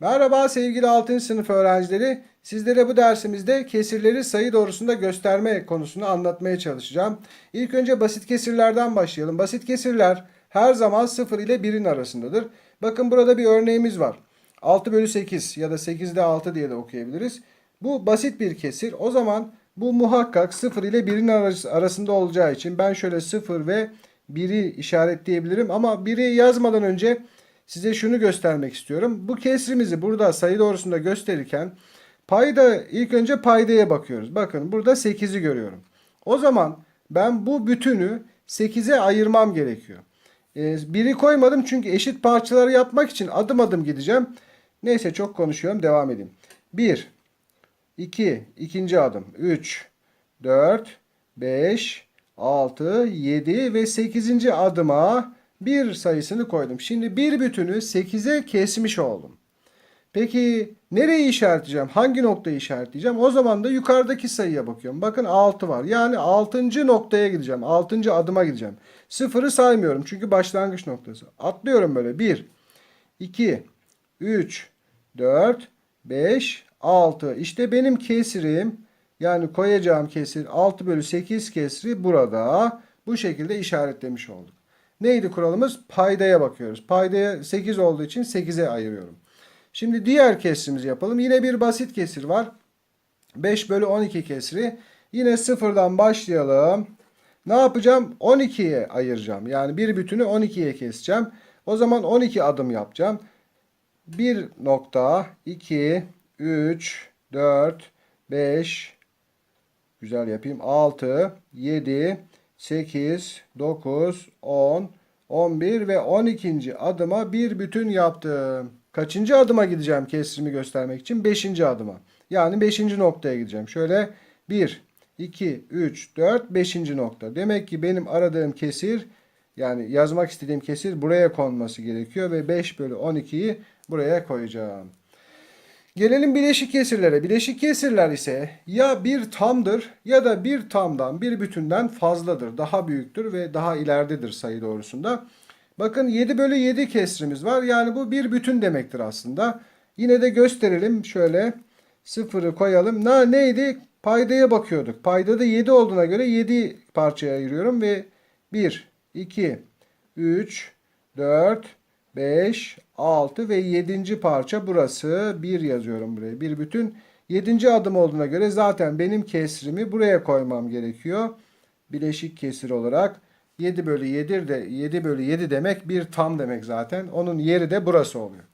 Merhaba sevgili 6. sınıf öğrencileri. Sizlere bu dersimizde kesirleri sayı doğrusunda gösterme konusunu anlatmaya çalışacağım. İlk önce basit kesirlerden başlayalım. Basit kesirler her zaman 0 ile 1'in arasındadır. Bakın burada bir örneğimiz var. 6 bölü 8 ya da 8'de 6 diye de okuyabiliriz. Bu basit bir kesir. O zaman bu muhakkak 0 ile 1'in arası- arasında olacağı için ben şöyle 0 ve 1'i işaretleyebilirim. Ama 1'i yazmadan önce size şunu göstermek istiyorum. Bu kesrimizi burada sayı doğrusunda gösterirken payda ilk önce paydaya bakıyoruz. Bakın burada 8'i görüyorum. O zaman ben bu bütünü 8'e ayırmam gerekiyor. Ee, biri koymadım çünkü eşit parçaları yapmak için adım adım gideceğim. Neyse çok konuşuyorum devam edeyim. 1, 2, ikinci adım. 3, 4, 5, 6, 7 ve 8. adıma bir sayısını koydum. Şimdi bir bütünü 8'e kesmiş oldum. Peki nereyi işaretleyeceğim? Hangi noktayı işaretleyeceğim? O zaman da yukarıdaki sayıya bakıyorum. Bakın 6 var. Yani 6. noktaya gideceğim. 6. adıma gideceğim. Sıfırı saymıyorum çünkü başlangıç noktası. Atlıyorum böyle. 1, 2, 3, 4, 5, 6. İşte benim kesirim yani koyacağım kesir 6 bölü 8 kesri burada. Bu şekilde işaretlemiş olduk. Neydi kuralımız? Paydaya bakıyoruz. Paydaya 8 olduğu için 8'e ayırıyorum. Şimdi diğer kesrimizi yapalım. Yine bir basit kesir var. 5 bölü 12 kesri. Yine sıfırdan başlayalım. Ne yapacağım? 12'ye ayıracağım. Yani bir bütünü 12'ye keseceğim. O zaman 12 adım yapacağım. 1 nokta 2 3 4 5 güzel yapayım 6 7 8 9 10 11 ve 12. adıma bir bütün yaptım. Kaçıncı adıma gideceğim kesrimi göstermek için? 5. adıma. Yani 5. noktaya gideceğim. Şöyle 1 2 3 4 5. nokta. Demek ki benim aradığım kesir yani yazmak istediğim kesir buraya konması gerekiyor ve 5 bölü 12'yi buraya koyacağım. Gelelim bileşik kesirlere. Bileşik kesirler ise ya bir tamdır ya da bir tamdan bir bütünden fazladır. Daha büyüktür ve daha ileridedir sayı doğrusunda. Bakın 7 bölü 7 kesrimiz var. Yani bu bir bütün demektir aslında. Yine de gösterelim. Şöyle sıfırı koyalım. Ne, neydi? Paydaya bakıyorduk. Payda da 7 olduğuna göre 7 parçaya ayırıyorum ve 1, 2, 3, 4, 5, 6 ve 7. parça burası. 1 yazıyorum buraya. Bir bütün 7. adım olduğuna göre zaten benim kesrimi buraya koymam gerekiyor. Bileşik kesir olarak 7 bölü 7 de 7 bölü 7 demek bir tam demek zaten. Onun yeri de burası oluyor.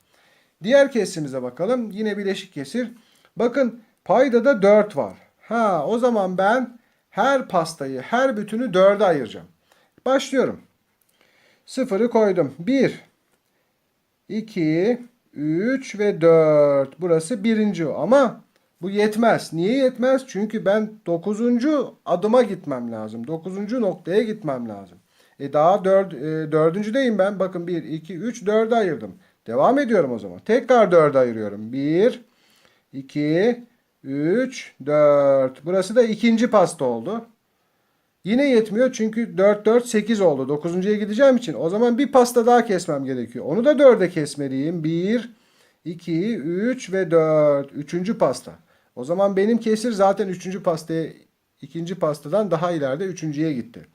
Diğer kesrimize bakalım. Yine bileşik kesir. Bakın payda da 4 var. Ha o zaman ben her pastayı, her bütünü 4'e ayıracağım. Başlıyorum. Sıfırı koydum. 1, 2, 3 ve 4. Burası birinci ama bu yetmez. Niye yetmez? Çünkü ben 9. adıma gitmem lazım. 9. noktaya gitmem lazım. E daha 4, e, dördüncüdeyim ben. Bakın 1, 2, 3, 4'e ayırdım. Devam ediyorum o zaman. Tekrar 4'e ayırıyorum. 1, 2, 3, 4. Burası da ikinci pasta oldu. Yine yetmiyor çünkü 4 4 8 oldu. 9.ya gideceğim için o zaman bir pasta daha kesmem gerekiyor. Onu da 4'e kesmeliyim. 1 2 3 ve 4. Üçüncü pasta. O zaman benim kesir zaten 3. pastaya ikinci pastadan daha ileride 3.ye gitti.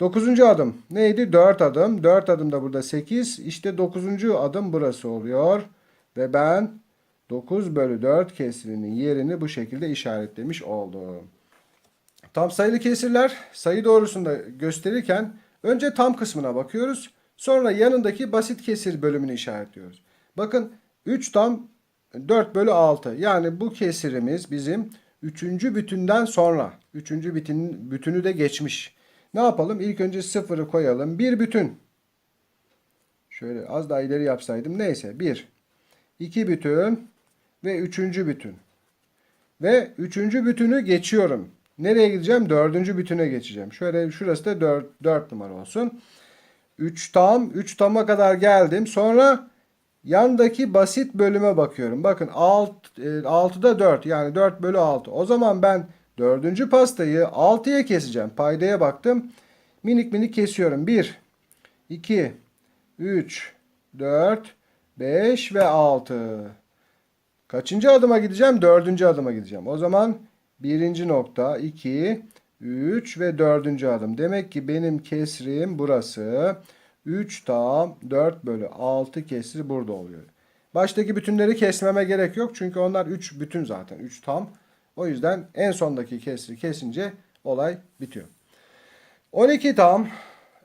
9. adım neydi? 4 adım. 4 adım da burada 8. İşte 9. adım burası oluyor. Ve ben 9 bölü 4 kesirinin yerini bu şekilde işaretlemiş oldum. Tam sayılı kesirler sayı doğrusunda gösterirken önce tam kısmına bakıyoruz. Sonra yanındaki basit kesir bölümünü işaretliyoruz. Bakın 3 tam 4 bölü 6. Yani bu kesirimiz bizim 3. bütünden sonra. 3. bütün, bütünü de geçmiş. Ne yapalım? İlk önce sıfırı koyalım. Bir bütün. Şöyle az daha ileri yapsaydım. Neyse. 1. 2 bütün ve 3. bütün. Ve 3. bütünü geçiyorum. Nereye gideceğim? 4. bütüne geçeceğim. Şöyle şurası da 4, 4 numara olsun. 3 tam, 3 tama kadar geldim. Sonra yandaki basit bölüme bakıyorum. Bakın alt, e, 6'da 4 yani 4 bölü 6. O zaman ben 4. pastayı 6'ya keseceğim. Paydaya baktım. Minik minik kesiyorum. 1, 2, 3, 4, 5 ve 6. Kaçıncı adıma gideceğim? Dördüncü adıma gideceğim. O zaman birinci nokta, iki, üç ve dördüncü adım. Demek ki benim kesrim burası. 3 tam 4 bölü 6 kesri burada oluyor. Baştaki bütünleri kesmeme gerek yok. Çünkü onlar 3 bütün zaten. 3 tam. O yüzden en sondaki kesri kesince olay bitiyor. 12 tam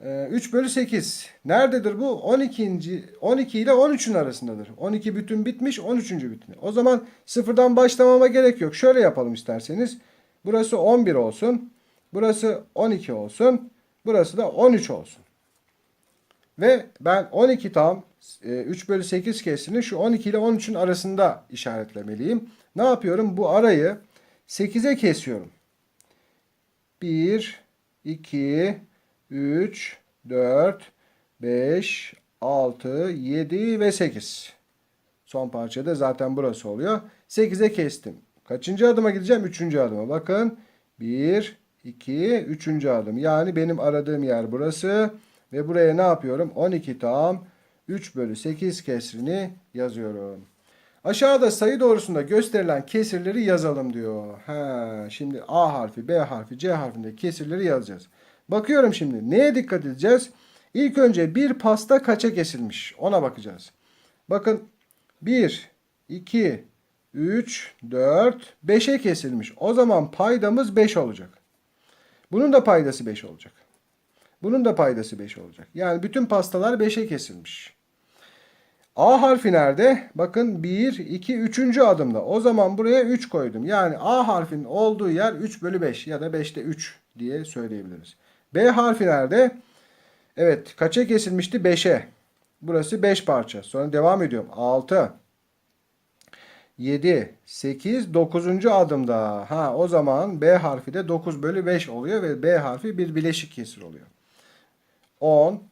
3 bölü 8. Nerededir bu? 12. 12 ile 13'ün arasındadır. 12 bütün bitmiş 13. bütün. O zaman sıfırdan başlamama gerek yok. Şöyle yapalım isterseniz. Burası 11 olsun. Burası 12 olsun. Burası da 13 olsun. Ve ben 12 tam e, 3 bölü 8 kesrini şu 12 ile 13'ün arasında işaretlemeliyim. Ne yapıyorum? Bu arayı 8'e kesiyorum. 1, 2, 3, 4, 5, 6, 7 ve 8. Son parçada zaten burası oluyor. 8'e kestim. Kaçıncı adıma gideceğim? Üçüncü adıma. Bakın 1, 2, üçüncü adım. Yani benim aradığım yer burası. Ve buraya ne yapıyorum? 12 tam 3 bölü 8 kesrini yazıyorum. Aşağıda sayı doğrusunda gösterilen kesirleri yazalım diyor. Ha, şimdi A harfi, B harfi, C harfinde kesirleri yazacağız. Bakıyorum şimdi neye dikkat edeceğiz? İlk önce bir pasta kaça kesilmiş? Ona bakacağız. Bakın 1, 2, 3, 4, 5'e kesilmiş. O zaman paydamız 5 olacak. Bunun da paydası 5 olacak. Bunun da paydası 5 olacak. Yani bütün pastalar 5'e kesilmiş. A harfi nerede? Bakın 1, 2, 3. adımda. O zaman buraya 3 koydum. Yani A harfinin olduğu yer 3 bölü 5 ya da 5'te 3 diye söyleyebiliriz. B harfi nerede? Evet kaça kesilmişti? 5'e. Burası 5 parça. Sonra devam ediyorum. 6, 7, 8, 9. adımda. Ha o zaman B harfi de 9 bölü 5 oluyor ve B harfi bir bileşik kesir oluyor. 10,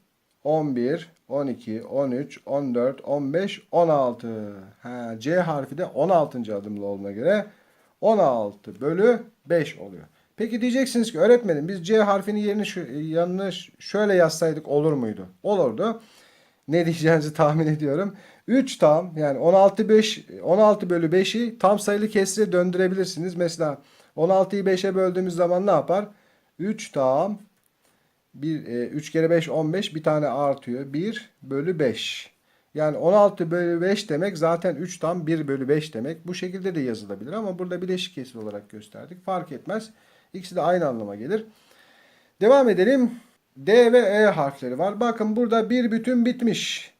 11, 12, 13, 14, 15, 16. Ha, C harfi de 16. adımlı olduğuna göre 16 bölü 5 oluyor. Peki diyeceksiniz ki öğretmenim biz C harfinin yerini şu, yanına şöyle yazsaydık olur muydu? Olurdu. Ne diyeceğinizi tahmin ediyorum. 3 tam yani 16 5 16 bölü 5'i tam sayılı kesire döndürebilirsiniz. Mesela 16'yı 5'e böldüğümüz zaman ne yapar? 3 tam 1, e, 3 kere 5 15 bir tane artıyor. 1 bölü 5. Yani 16 bölü 5 demek zaten 3 tam 1 bölü 5 demek. Bu şekilde de yazılabilir ama burada bileşik kesir olarak gösterdik. Fark etmez. İkisi de aynı anlama gelir. Devam edelim. D ve E harfleri var. Bakın burada bir bütün bitmiş.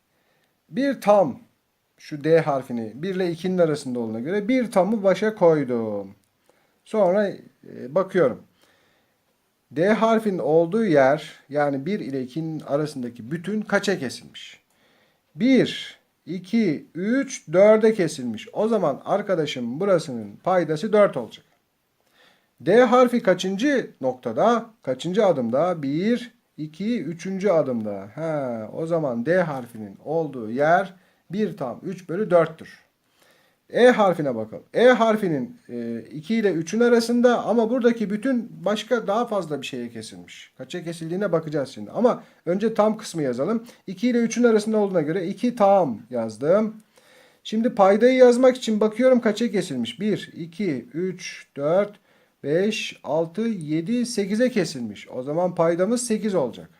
Bir tam şu D harfini 1 ile 2'nin arasında olduğuna göre bir tamı başa koydum. Sonra e, bakıyorum. D harfinin olduğu yer yani 1 ile 2'nin arasındaki bütün kaça kesilmiş? 1, 2, 3, 4'e kesilmiş. O zaman arkadaşım burasının paydası 4 olacak. D harfi kaçıncı noktada? Kaçıncı adımda? 1, 2, 3. adımda. Ha, o zaman D harfinin olduğu yer 1 tam 3 bölü 4'tür. E harfine bakalım. E harfinin e, 2 ile 3'ün arasında ama buradaki bütün başka daha fazla bir şeye kesilmiş. Kaça kesildiğine bakacağız şimdi. Ama önce tam kısmı yazalım. 2 ile 3'ün arasında olduğuna göre 2 tam yazdım. Şimdi paydayı yazmak için bakıyorum kaça kesilmiş. 1, 2, 3, 4, 5, 6, 7, 8'e kesilmiş. O zaman paydamız 8 olacak.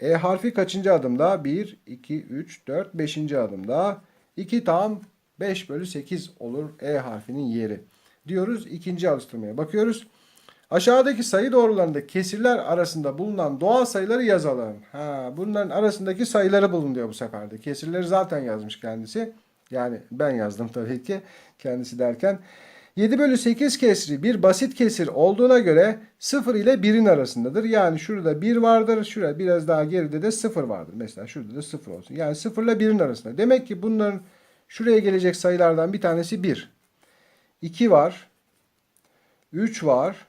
E harfi kaçıncı adımda? 1, 2, 3, 4, 5. adımda. 2 tam 5 bölü 8 olur E harfinin yeri. Diyoruz ikinci alıştırmaya bakıyoruz. Aşağıdaki sayı doğrularında kesirler arasında bulunan doğal sayıları yazalım. Ha, bunların arasındaki sayıları bulun diyor bu sefer de. Kesirleri zaten yazmış kendisi. Yani ben yazdım tabii ki kendisi derken. 7 bölü 8 kesri bir basit kesir olduğuna göre 0 ile 1'in arasındadır. Yani şurada 1 vardır. Şurada biraz daha geride de 0 vardır. Mesela şurada da 0 olsun. Yani 0 ile 1'in arasında. Demek ki bunların şuraya gelecek sayılardan bir tanesi 1. 2 var. 3 var.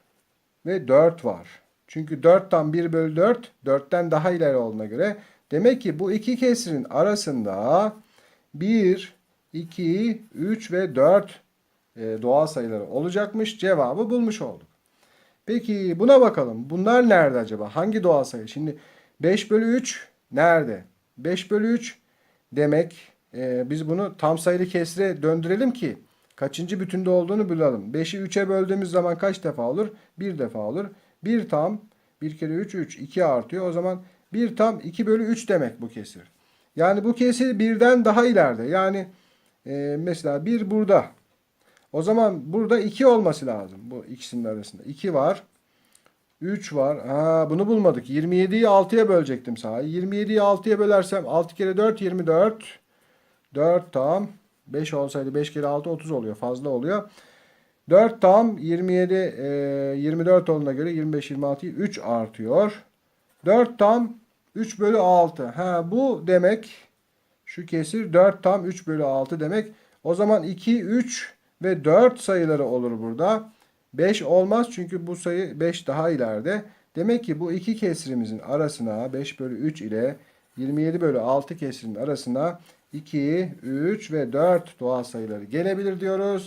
Ve 4 var. Çünkü 4'ten 1 bölü 4 4'ten daha ileri olduğuna göre demek ki bu iki kesirin arasında 1, 2, 3 ve 4 e, doğal sayıları olacakmış. Cevabı bulmuş olduk. Peki buna bakalım. Bunlar nerede acaba? Hangi doğal sayı? Şimdi 5 bölü 3 nerede? 5 bölü 3 demek e, biz bunu tam sayılı kesire döndürelim ki kaçıncı bütünde olduğunu bulalım. 5'i 3'e böldüğümüz zaman kaç defa olur? 1 defa olur. 1 tam 1 kere 3 3 2 artıyor. O zaman 1 tam 2 bölü 3 demek bu kesir. Yani bu kesir birden daha ileride. Yani e, mesela 1 burada. O zaman burada 2 olması lazım bu ikisinin arasında. 2 var. 3 var. Ha, bunu bulmadık. 27'yi 6'ya bölecektim sahi. 27'yi 6'ya bölersem 6 kere 4 24. 4 tam. 5 olsaydı 5 kere 6 30 oluyor. Fazla oluyor. 4 tam 27 e, 24 olduğuna göre 25 26'yı 3 artıyor. 4 tam 3 bölü 6. Ha, bu demek şu kesir 4 tam 3 bölü 6 demek. O zaman 2, 3 ve 4 sayıları olur burada. 5 olmaz çünkü bu sayı 5 daha ileride. Demek ki bu iki kesirimizin arasına 5 bölü 3 ile 27 bölü 6 kesirinin arasına 2, 3 ve 4 doğal sayıları gelebilir diyoruz.